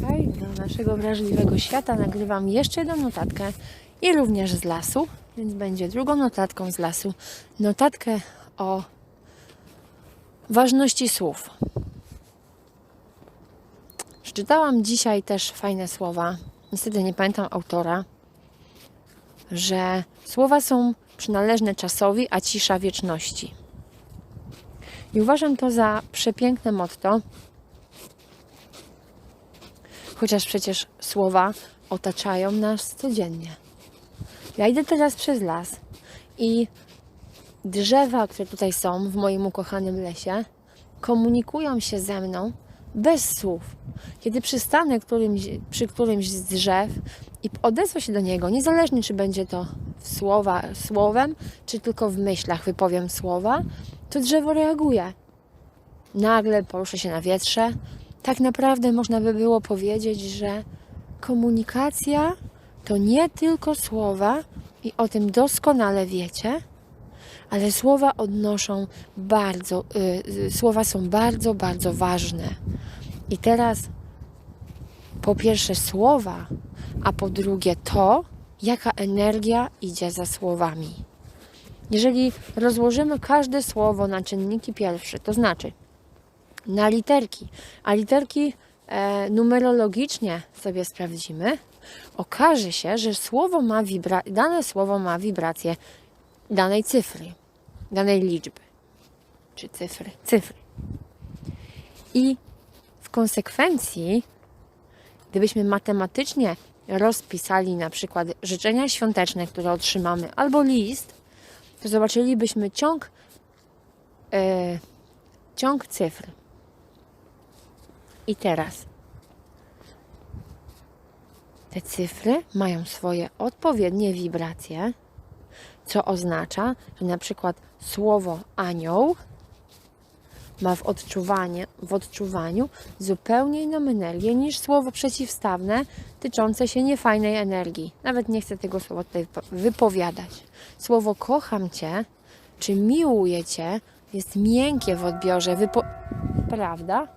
Dzisiaj do naszego wrażliwego świata nagrywam jeszcze jedną notatkę i również z lasu, więc będzie drugą notatką z lasu. Notatkę o ważności słów. Przeczytałam dzisiaj też fajne słowa. Niestety nie pamiętam autora, że słowa są przynależne czasowi, a cisza wieczności. I uważam to za przepiękne motto, chociaż przecież słowa otaczają nas codziennie. Ja idę teraz przez las i drzewa, które tutaj są w moim ukochanym lesie, komunikują się ze mną bez słów. Kiedy przystanę którymś, przy którymś z drzew i odezwę się do niego, niezależnie czy będzie to słowa, słowem, czy tylko w myślach wypowiem słowa, to drzewo reaguje. Nagle poruszę się na wietrze. Tak naprawdę można by było powiedzieć, że komunikacja to nie tylko słowa, i o tym doskonale wiecie, ale słowa odnoszą bardzo, y, słowa są bardzo, bardzo ważne. I teraz po pierwsze słowa, a po drugie to, jaka energia idzie za słowami. Jeżeli rozłożymy każde słowo na czynniki pierwsze, to znaczy na literki, a literki e, numerologicznie sobie sprawdzimy, okaże się, że słowo ma wibra- dane słowo ma wibrację danej cyfry, danej liczby, czy cyfry, cyfry. I w konsekwencji, gdybyśmy matematycznie rozpisali na przykład życzenia świąteczne, które otrzymamy, albo list, to zobaczylibyśmy ciąg, e, ciąg cyfr. I teraz te cyfry mają swoje odpowiednie wibracje, co oznacza, że na przykład słowo anioł ma w, odczuwanie, w odczuwaniu zupełnie inną energię niż słowo przeciwstawne tyczące się niefajnej energii. Nawet nie chcę tego słowa tutaj wypowiadać. Słowo kocham Cię czy miłuję Cię jest miękkie w odbiorze, prawda?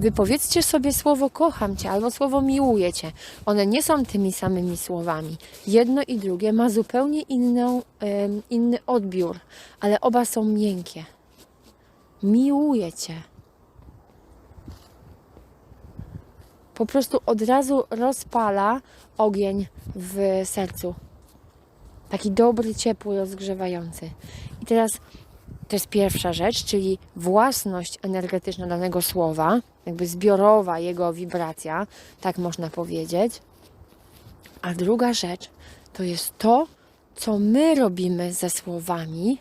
Wypowiedzcie sobie słowo kocham Cię albo słowo miłuję Cię. One nie są tymi samymi słowami. Jedno i drugie ma zupełnie inną, inny odbiór, ale oba są miękkie. Miłuję Cię. Po prostu od razu rozpala ogień w sercu. Taki dobry, ciepły, rozgrzewający. I teraz to jest pierwsza rzecz, czyli własność energetyczna danego słowa, jakby zbiorowa jego wibracja, tak można powiedzieć. A druga rzecz to jest to, co my robimy ze słowami,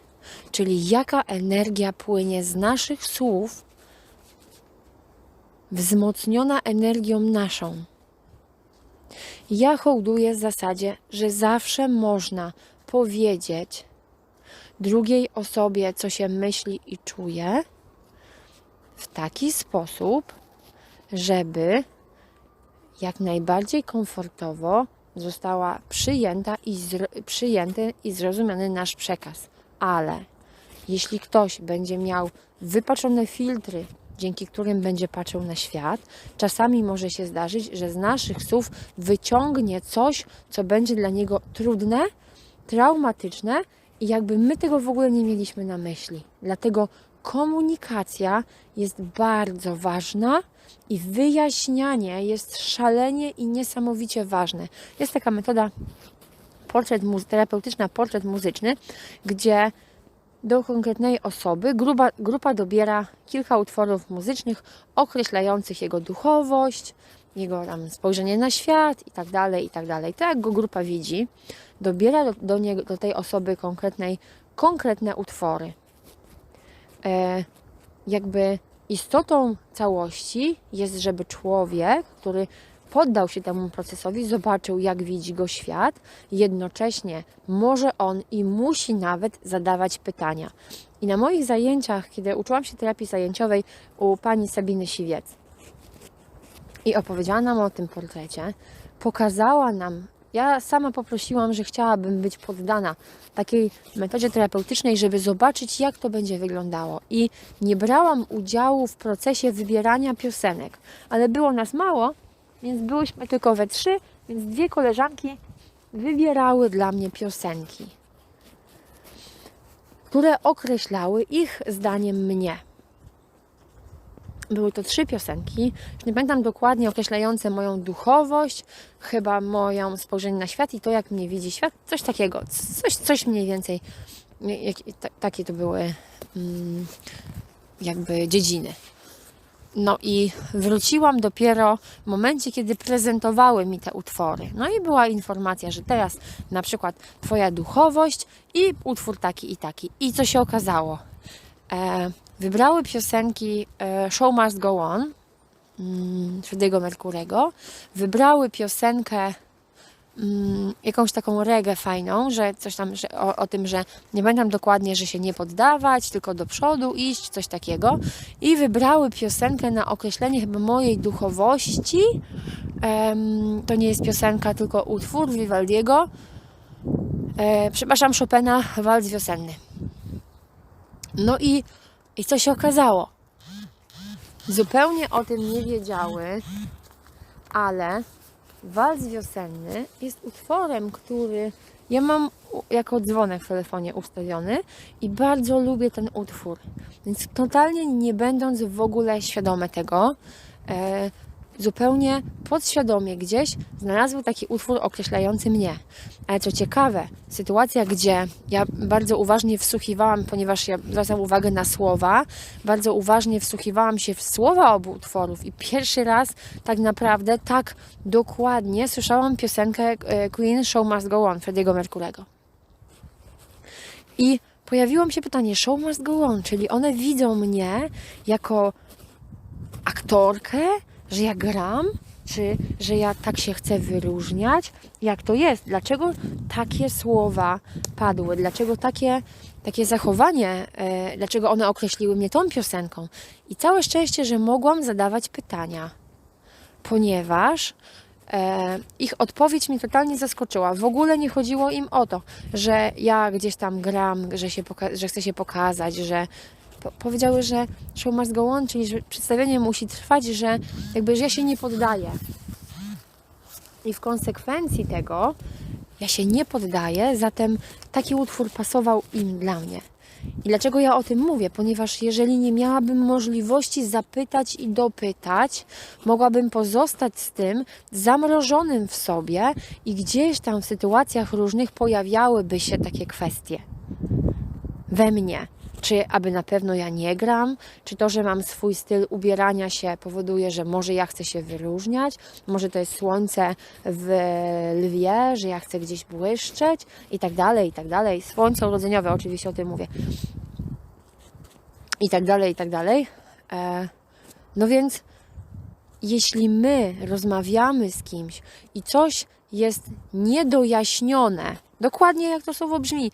czyli jaka energia płynie z naszych słów, wzmocniona energią naszą. Ja hołduję zasadzie, że zawsze można powiedzieć drugiej osobie, co się myśli i czuje, w taki sposób, żeby jak najbardziej komfortowo została przyjęta i przyjęty i zrozumiany nasz przekaz. Ale jeśli ktoś będzie miał wypaczone filtry, dzięki którym będzie patrzył na świat, czasami może się zdarzyć, że z naszych słów wyciągnie coś, co będzie dla niego trudne, traumatyczne i jakby my tego w ogóle nie mieliśmy na myśli. Dlatego komunikacja jest bardzo ważna i wyjaśnianie jest szalenie i niesamowicie ważne. Jest taka metoda portret terapeutyczna, portret muzyczny, gdzie do konkretnej osoby grupa, grupa dobiera kilka utworów muzycznych określających jego duchowość, jego tam spojrzenie na świat i tak dalej, i tak dalej. Tak jak go grupa widzi, dobiera do, do, do tej osoby konkretnej konkretne utwory. E, jakby istotą całości jest, żeby człowiek, który poddał się temu procesowi, zobaczył, jak widzi go świat, jednocześnie może on i musi nawet zadawać pytania. I na moich zajęciach, kiedy uczyłam się terapii zajęciowej u pani Sabiny Siwiec i opowiedziała nam o tym portrecie, pokazała nam, ja sama poprosiłam, że chciałabym być poddana takiej metodzie terapeutycznej, żeby zobaczyć, jak to będzie wyglądało. I nie brałam udziału w procesie wybierania piosenek, ale było nas mało więc byłyśmy tylko we trzy, więc dwie koleżanki wybierały dla mnie piosenki, które określały ich zdaniem mnie. Były to trzy piosenki, już nie pamiętam dokładnie, określające moją duchowość, chyba moją spojrzenie na świat i to, jak mnie widzi świat, coś takiego, coś, coś mniej więcej, jak, ta, takie to były mm, jakby dziedziny. No i wróciłam dopiero w momencie, kiedy prezentowały mi te utwory. No i była informacja, że teraz na przykład Twoja duchowość i utwór taki i taki. I co się okazało? E, wybrały piosenki e, Show Must Go On mm, Freddie'ego Merkurego. Wybrały piosenkę mm, jakąś taką regę fajną, że coś tam że o, o tym, że nie pamiętam dokładnie, że się nie poddawać, tylko do przodu iść, coś takiego. I wybrały piosenkę na określenie chyba mojej duchowości. Em, to nie jest piosenka, tylko utwór Vivaldiego. E, przepraszam, Chopina, walc wiosenny. No i, i co się okazało? Zupełnie o tym nie wiedziały, ale Walc wiosenny jest utworem, który ja mam jako dzwonek w telefonie ustawiony i bardzo lubię ten utwór. Więc totalnie nie będąc w ogóle świadome tego, e, zupełnie podświadomie gdzieś znalazły taki utwór określający mnie. Ale co ciekawe, sytuacja, gdzie ja bardzo uważnie wsłuchiwałam, ponieważ ja zwracam uwagę na słowa, bardzo uważnie wsłuchiwałam się w słowa obu utworów i pierwszy raz tak naprawdę tak dokładnie słyszałam piosenkę e, Queen Show Must Go On Freddie'ego Merkurego. I pojawiło mi się pytanie, Show Must Go On, czyli one widzą mnie jako aktorkę, że ja gram, czy że ja tak się chcę wyróżniać? Jak to jest? Dlaczego takie słowa padły? Dlaczego takie, takie zachowanie, e, dlaczego one określiły mnie tą piosenką? I całe szczęście, że mogłam zadawać pytania, ponieważ e, ich odpowiedź mnie totalnie zaskoczyła. W ogóle nie chodziło im o to, że ja gdzieś tam gram, że, się że chcę się pokazać, że powiedziały, że show must go on, czyli że przedstawienie musi trwać, że jakby, że ja się nie poddaję. I w konsekwencji tego ja się nie poddaję, zatem taki utwór pasował im dla mnie. I dlaczego ja o tym mówię? Ponieważ jeżeli nie miałabym możliwości zapytać i dopytać, mogłabym pozostać z tym zamrożonym w sobie i gdzieś tam w sytuacjach różnych pojawiałyby się takie kwestie we mnie. Czy aby na pewno ja nie gram, czy to, że mam swój styl ubierania się powoduje, że może ja chcę się wyróżniać, może to jest słońce w lwie, że ja chcę gdzieś błyszczeć i tak dalej, i tak dalej. Słońce urodzeniowe, oczywiście o tym mówię. I tak dalej, i tak dalej. E, no więc jeśli my rozmawiamy z kimś i coś jest niedojaśnione, dokładnie jak to słowo brzmi,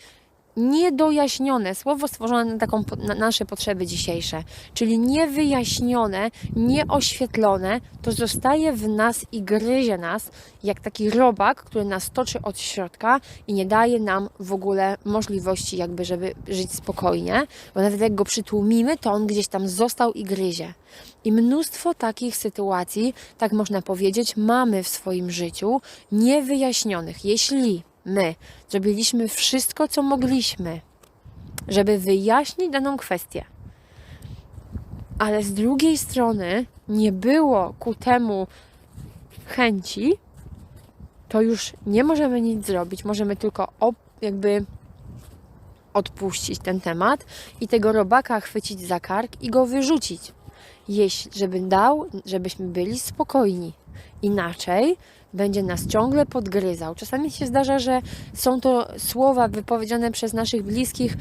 niedojaśnione, słowo stworzone na, taką, na nasze potrzeby dzisiejsze, czyli niewyjaśnione, nieoświetlone, to zostaje w nas i gryzie nas jak taki robak, który nas toczy od środka i nie daje nam w ogóle możliwości jakby, żeby żyć spokojnie, bo nawet jak go przytłumimy, to on gdzieś tam został i gryzie. I mnóstwo takich sytuacji, tak można powiedzieć, mamy w swoim życiu niewyjaśnionych. Jeśli my zrobiliśmy wszystko, co mogliśmy, żeby wyjaśnić daną kwestię, ale z drugiej strony nie było ku temu chęci, to już nie możemy nic zrobić. Możemy tylko jakby odpuścić ten temat i tego robaka chwycić za kark i go wyrzucić. Jeśli, żeby dał, żebyśmy byli spokojni. Inaczej będzie nas ciągle podgryzał. Czasami się zdarza, że są to słowa wypowiedziane przez naszych bliskich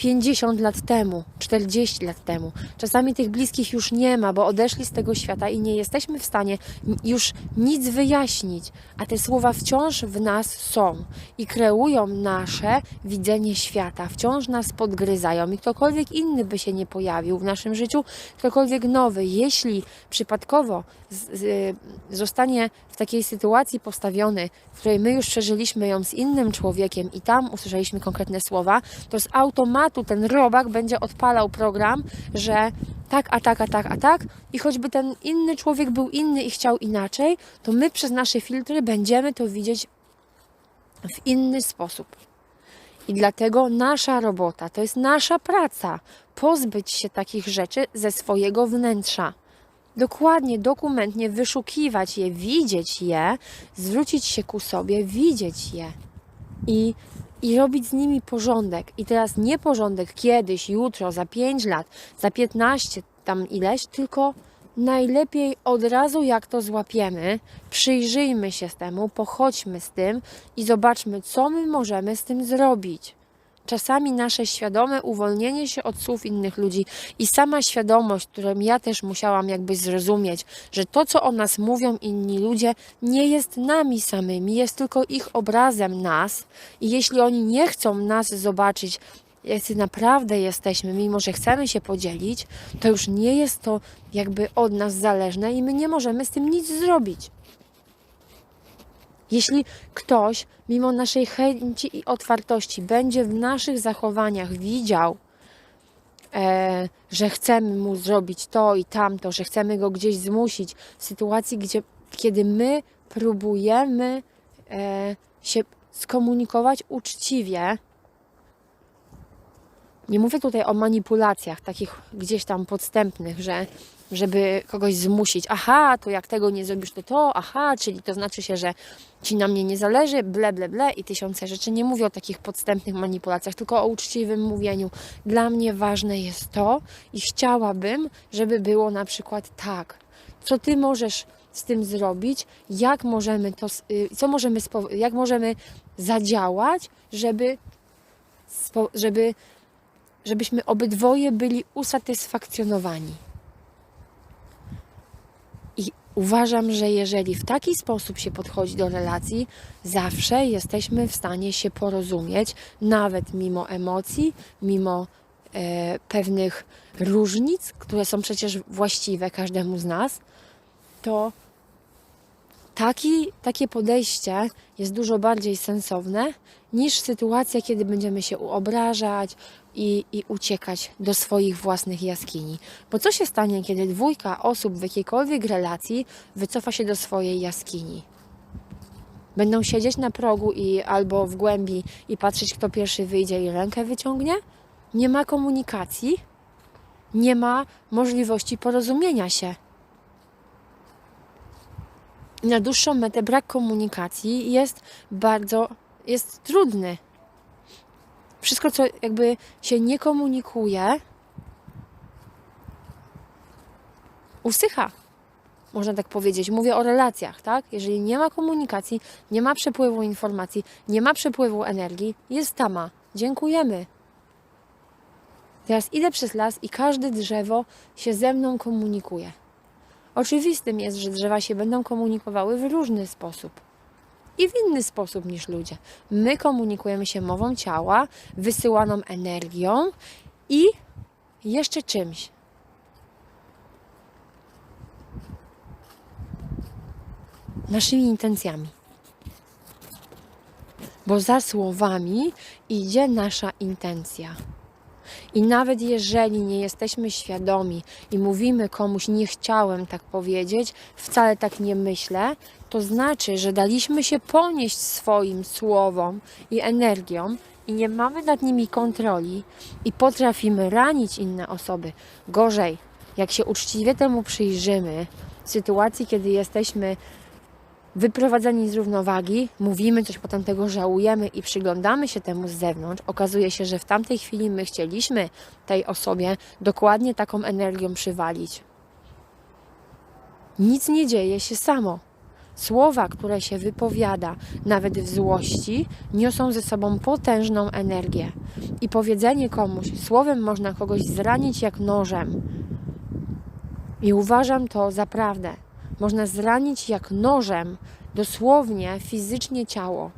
50 lat temu, 40 lat temu. Czasami tych bliskich już nie ma, bo odeszli z tego świata i nie jesteśmy w stanie już nic wyjaśnić, a te słowa wciąż w nas są i kreują nasze widzenie świata, wciąż nas podgryzają i ktokolwiek inny by się nie pojawił w naszym życiu, ktokolwiek nowy, jeśli przypadkowo z, z, zostanie w takiej sytuacji postawiony, w której my już przeżyliśmy ją z innym człowiekiem i tam usłyszeliśmy konkretne słowa, to z automatu automatu ten robak będzie odpalał program, że tak, a tak, a tak, a tak i choćby ten inny człowiek był inny i chciał inaczej, to my przez nasze filtry będziemy to widzieć w inny sposób. I dlatego nasza robota, to jest nasza praca, pozbyć się takich rzeczy ze swojego wnętrza. Dokładnie, dokumentnie wyszukiwać je, widzieć je, zwrócić się ku sobie, widzieć je i, i robić z nimi porządek. I teraz nie porządek kiedyś, jutro, za 5 lat, za 15, tam ileś, tylko najlepiej od razu jak to złapiemy, przyjrzyjmy się temu, pochodźmy z tym i zobaczmy, co my możemy z tym zrobić. Czasami nasze świadome uwolnienie się od słów innych ludzi i sama świadomość, którą ja też musiałam jakby zrozumieć, że to, co o nas mówią inni ludzie, nie jest nami samymi, jest tylko ich obrazem nas. I jeśli oni nie chcą nas zobaczyć, jacy naprawdę jesteśmy, mimo że chcemy się podzielić, to już nie jest to jakby od nas zależne i my nie możemy z tym nic zrobić. Jeśli ktoś, mimo naszej chęci i otwartości, będzie w naszych zachowaniach widział, e, że chcemy mu zrobić to i tamto, że chcemy go gdzieś zmusić, w sytuacji, gdzie, kiedy my próbujemy e, się skomunikować uczciwie, nie mówię tutaj o manipulacjach takich gdzieś tam podstępnych, że żeby kogoś zmusić. Aha, to jak tego nie zrobisz, to to, aha, czyli to znaczy się, że ci na mnie nie zależy, ble, ble, ble i tysiące rzeczy. Nie mówię o takich podstępnych manipulacjach, tylko o uczciwym mówieniu. Dla mnie ważne jest to i chciałabym, żeby było na przykład tak. Co ty możesz z tym zrobić? Jak możemy to, y, co możemy, jak możemy zadziałać, żeby, żeby żebyśmy obydwoje byli usatysfakcjonowani. Uważam, że jeżeli w taki sposób się podchodzi do relacji, zawsze jesteśmy w stanie się porozumieć, nawet mimo emocji, mimo e, pewnych różnic, które są przecież właściwe każdemu z nas, to taki, takie podejście jest dużo bardziej sensowne niż sytuacja, kiedy będziemy się obrażać i, i uciekać do swoich własnych jaskini. Bo co się stanie, kiedy dwójka osób w jakiejkolwiek relacji wycofa się do swojej jaskini? Będą siedzieć na progu i albo w głębi i patrzeć, kto pierwszy wyjdzie i rękę wyciągnie? Nie ma komunikacji, nie ma możliwości porozumienia się na dłuższą metę brak komunikacji jest bardzo, jest trudny. Wszystko, co jakby się nie komunikuje, usycha. Można tak powiedzieć. Mówię o relacjach, tak? Jeżeli nie ma komunikacji, nie ma przepływu informacji, nie ma przepływu energii, jest tama. Dziękujemy. Teraz idę przez las i każde drzewo się ze mną komunikuje. Oczywistym jest, że drzewa się będą komunikowały w różny sposób. I w inny sposób niż ludzie. My komunikujemy się mową ciała, wysyłaną energią i jeszcze czymś. Naszymi intencjami. Bo za słowami idzie nasza intencja. I nawet jeżeli nie jesteśmy świadomi i mówimy komuś, nie chciałem tak powiedzieć, wcale tak nie myślę, to znaczy, że daliśmy się ponieść swoim słowom i energiom i nie mamy nad nimi kontroli i potrafimy ranić inne osoby. Gorzej, jak się uczciwie temu przyjrzymy, w sytuacji, kiedy jesteśmy wyprowadzeni z równowagi, mówimy coś, potem tego żałujemy i przyglądamy się temu z zewnątrz, okazuje się, że w tamtej chwili my chcieliśmy tej osobie dokładnie taką energią przywalić. Nic nie dzieje się samo. Słowa, które się wypowiada, nawet w złości, niosą ze sobą potężną energię. I powiedzenie komuś, słowem można kogoś zranić jak nożem. I uważam to za prawdę można zranić jak nożem, dosłownie, fizycznie ciało.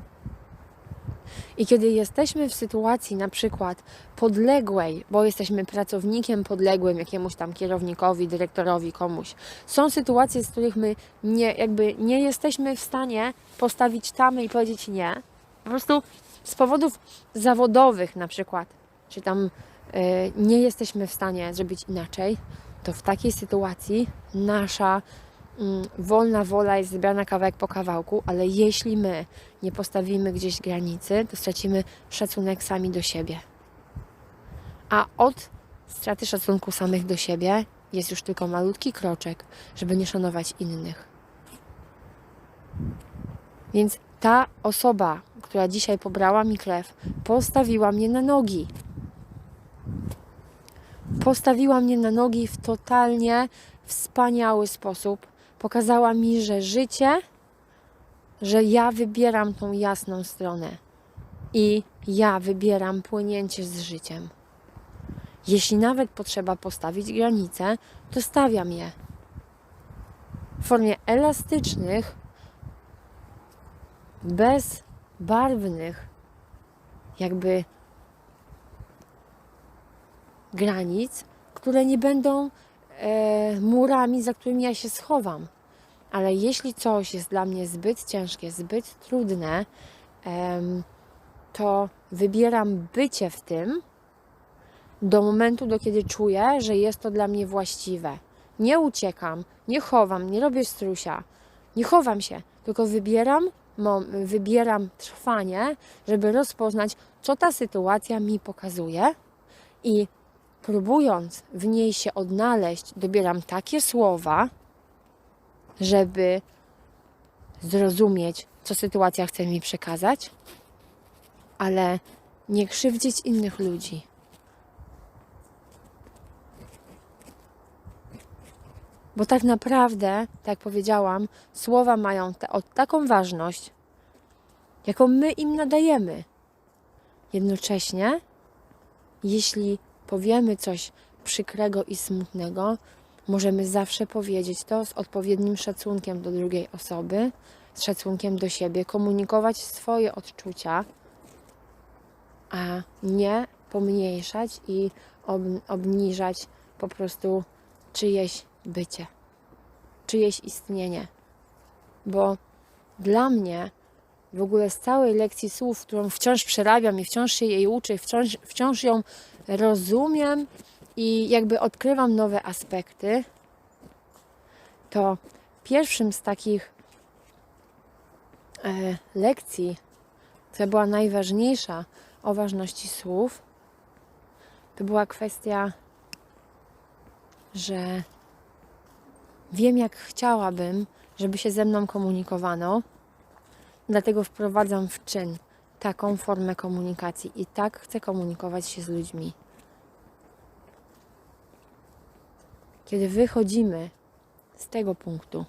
I kiedy jesteśmy w sytuacji na przykład podległej, bo jesteśmy pracownikiem podległym jakiemuś tam kierownikowi, dyrektorowi, komuś, są sytuacje, z których my nie, jakby nie jesteśmy w stanie postawić tamy i powiedzieć nie. Po prostu z powodów zawodowych na przykład czy tam e, nie jesteśmy w stanie zrobić inaczej, to w takiej sytuacji nasza wolna wola jest zbrana kawałek po kawałku, ale jeśli my nie postawimy gdzieś granicy, to stracimy szacunek sami do siebie. A od straty szacunku samych do siebie jest już tylko malutki kroczek, żeby nie szanować innych. Więc ta osoba, która dzisiaj pobrała mi krew, postawiła mnie na nogi. Postawiła mnie na nogi w totalnie wspaniały sposób. Pokazała mi, że życie, że ja wybieram tą jasną stronę i ja wybieram płynięcie z życiem. Jeśli nawet potrzeba postawić granice, to stawiam je w formie elastycznych, bezbarwnych, jakby granic, które nie będą murami, za którymi ja się schowam. Ale jeśli coś jest dla mnie zbyt ciężkie, zbyt trudne, to wybieram bycie w tym do momentu, do kiedy czuję, że jest to dla mnie właściwe. Nie uciekam, nie chowam, nie robię strusia, nie chowam się, tylko wybieram, wybieram trwanie, żeby rozpoznać, co ta sytuacja mi pokazuje i próbując w niej się odnaleźć, dobieram takie słowa, żeby zrozumieć, co sytuacja chce mi przekazać, ale nie krzywdzić innych ludzi. Bo tak naprawdę, tak jak powiedziałam, słowa mają te, o, taką ważność, jaką my im nadajemy. Jednocześnie, jeśli powiemy coś przykrego i smutnego, możemy zawsze powiedzieć to z odpowiednim szacunkiem do drugiej osoby, z szacunkiem do siebie, komunikować swoje odczucia, a nie pomniejszać i ob, obniżać po prostu czyjeś bycie, czyjeś istnienie. Bo dla mnie w ogóle z całej lekcji słów, którą wciąż przerabiam i wciąż się jej uczę, wciąż, wciąż ją rozumiem i jakby odkrywam nowe aspekty, to pierwszym z takich e, lekcji, która była najważniejsza o ważności słów, to była kwestia, że wiem, jak chciałabym, żeby się ze mną komunikowano, dlatego wprowadzam w czyn taką formę komunikacji i tak chcę komunikować się z ludźmi. Kiedy wychodzimy z tego punktu,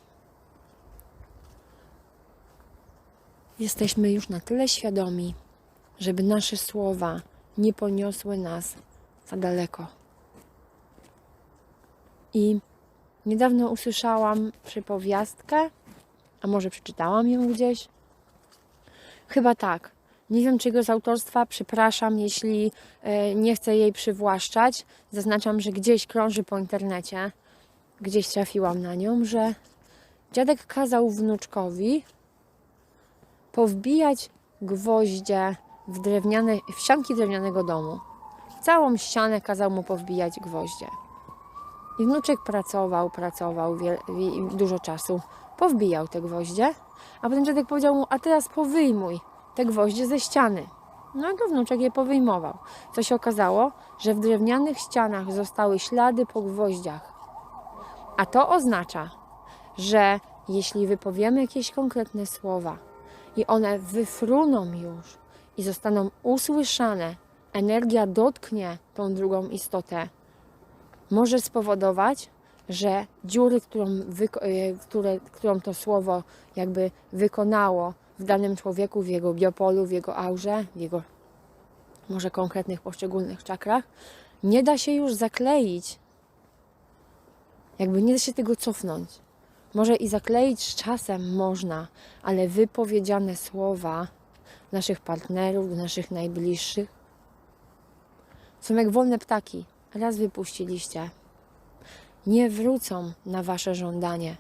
jesteśmy już na tyle świadomi, żeby nasze słowa nie poniosły nas za daleko. I niedawno usłyszałam przypowiastkę, a może przeczytałam ją gdzieś. Chyba tak. Nie wiem czyjego z autorstwa, przepraszam, jeśli e, nie chcę jej przywłaszczać. Zaznaczam, że gdzieś krąży po internecie, gdzieś trafiłam na nią, że dziadek kazał wnuczkowi powbijać gwoździe w drewniane, w ścianki drewnianego domu. Całą ścianę kazał mu powbijać gwoździe. I wnuczek pracował, pracował dużo czasu. Powbijał te gwoździe, a potem dziadek powiedział mu, a teraz powyjmuj te gwoździe ze ściany. No i to wnuczek je powyjmował. Co się okazało, że w drewnianych ścianach zostały ślady po gwoździach. A to oznacza, że jeśli wypowiemy jakieś konkretne słowa i one wyfruną już i zostaną usłyszane, energia dotknie tą drugą istotę, może spowodować, że dziury, którą, e, które, którą to słowo jakby wykonało w danym człowieku, w jego biopolu, w jego aurze, w jego może konkretnych poszczególnych czakrach, nie da się już zakleić. Jakby nie da się tego cofnąć. Może i zakleić z czasem można, ale wypowiedziane słowa naszych partnerów, naszych najbliższych są jak wolne ptaki. Raz wypuściliście, nie wrócą na wasze żądanie.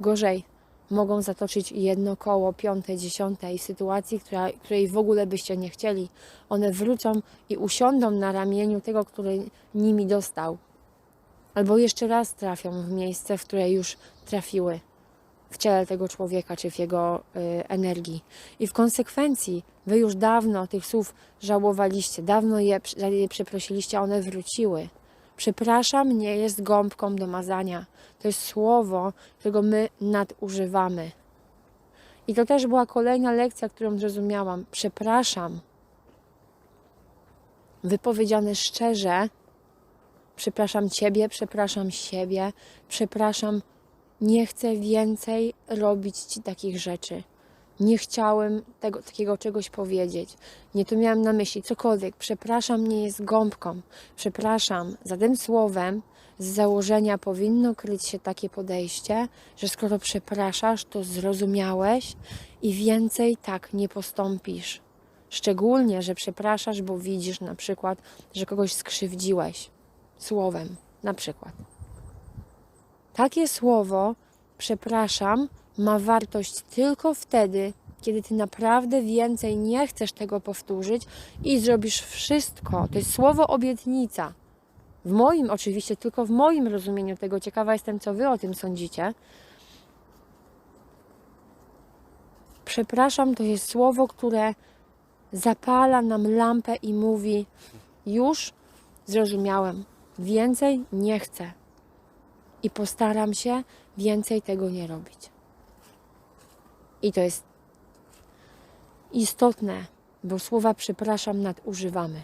Gorzej, mogą zatoczyć jedno koło, piąte, dziesiąte i sytuacji, która, której w ogóle byście nie chcieli. One wrócą i usiądą na ramieniu tego, który nimi dostał. Albo jeszcze raz trafią w miejsce, w które już trafiły w ciele tego człowieka czy w jego y, energii. I w konsekwencji wy już dawno tych słów żałowaliście, dawno je, je przeprosiliście, a one wróciły. Przepraszam nie jest gąbką do mazania. To jest słowo, którego my nadużywamy. I to też była kolejna lekcja, którą zrozumiałam. Przepraszam. Wypowiedziane szczerze. Przepraszam Ciebie, przepraszam siebie, przepraszam nie chcę więcej robić ci takich rzeczy. Nie chciałem tego, takiego czegoś powiedzieć. Nie to miałam na myśli, cokolwiek. Przepraszam, nie jest gąbką. Przepraszam, za tym słowem z założenia powinno kryć się takie podejście, że skoro przepraszasz, to zrozumiałeś i więcej tak nie postąpisz. Szczególnie, że przepraszasz, bo widzisz na przykład, że kogoś skrzywdziłeś słowem, na przykład. Takie słowo, przepraszam, ma wartość tylko wtedy, kiedy ty naprawdę więcej nie chcesz tego powtórzyć i zrobisz wszystko. To jest słowo obietnica. W moim, oczywiście, tylko w moim rozumieniu tego, ciekawa jestem, co wy o tym sądzicie. Przepraszam, to jest słowo, które zapala nam lampę i mówi: Już zrozumiałem, więcej nie chcę i postaram się więcej tego nie robić. I to jest istotne, bo słowa przepraszam nadużywamy.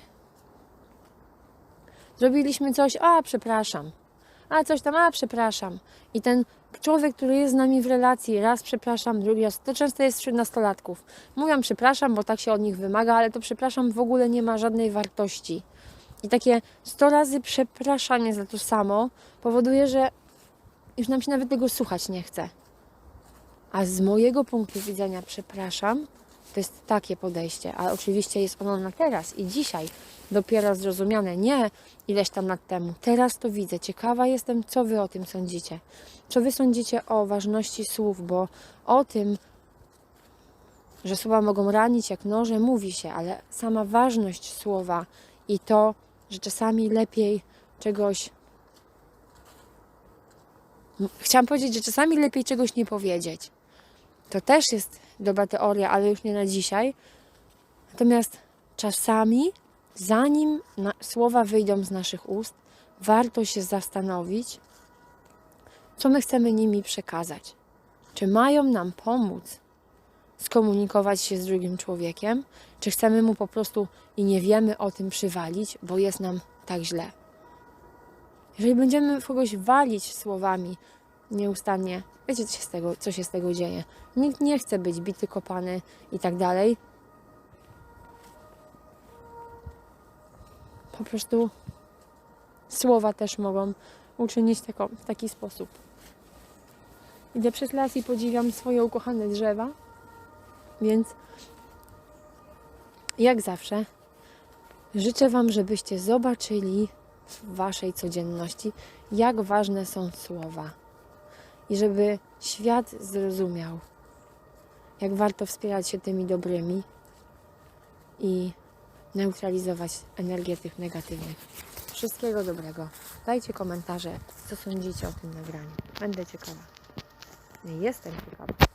Zrobiliśmy coś, a przepraszam, a coś tam, a przepraszam. I ten człowiek, który jest z nami w relacji, raz przepraszam, drugi raz, to często jest wśród nastolatków. Mówią przepraszam, bo tak się od nich wymaga, ale to przepraszam w ogóle nie ma żadnej wartości. I takie 100 razy przepraszanie za to samo powoduje, że już nam się nawet tego słuchać nie chce. A z mojego punktu widzenia, przepraszam, to jest takie podejście, a oczywiście jest ono na teraz i dzisiaj dopiero zrozumiane, nie ileś tam lat temu. Teraz to widzę. Ciekawa jestem, co Wy o tym sądzicie. Co Wy sądzicie o ważności słów, bo o tym, że słowa mogą ranić jak noże, mówi się, ale sama ważność słowa i to, że czasami lepiej czegoś Chciałam powiedzieć, że czasami lepiej czegoś nie powiedzieć. To też jest dobra teoria, ale już nie na dzisiaj. Natomiast czasami, zanim słowa wyjdą z naszych ust, warto się zastanowić, co my chcemy nimi przekazać. Czy mają nam pomóc skomunikować się z drugim człowiekiem, czy chcemy mu po prostu i nie wiemy o tym przywalić, bo jest nam tak źle. Jeżeli będziemy w kogoś walić słowami nieustannie, wiecie, co się z tego, co się z tego dzieje. Nikt nie chce być bity, kopany i tak dalej. Po prostu słowa też mogą uczynić w taki sposób. Idę przez las i podziwiam swoje ukochane drzewa, więc jak zawsze życzę Wam, żebyście zobaczyli w Waszej codzienności, jak ważne są słowa. I żeby świat zrozumiał, jak warto wspierać się tymi dobrymi i neutralizować energię tych negatywnych. Wszystkiego dobrego. Dajcie komentarze, co sądzicie o tym nagraniu. Będę ciekawa. Nie jestem ciekawa.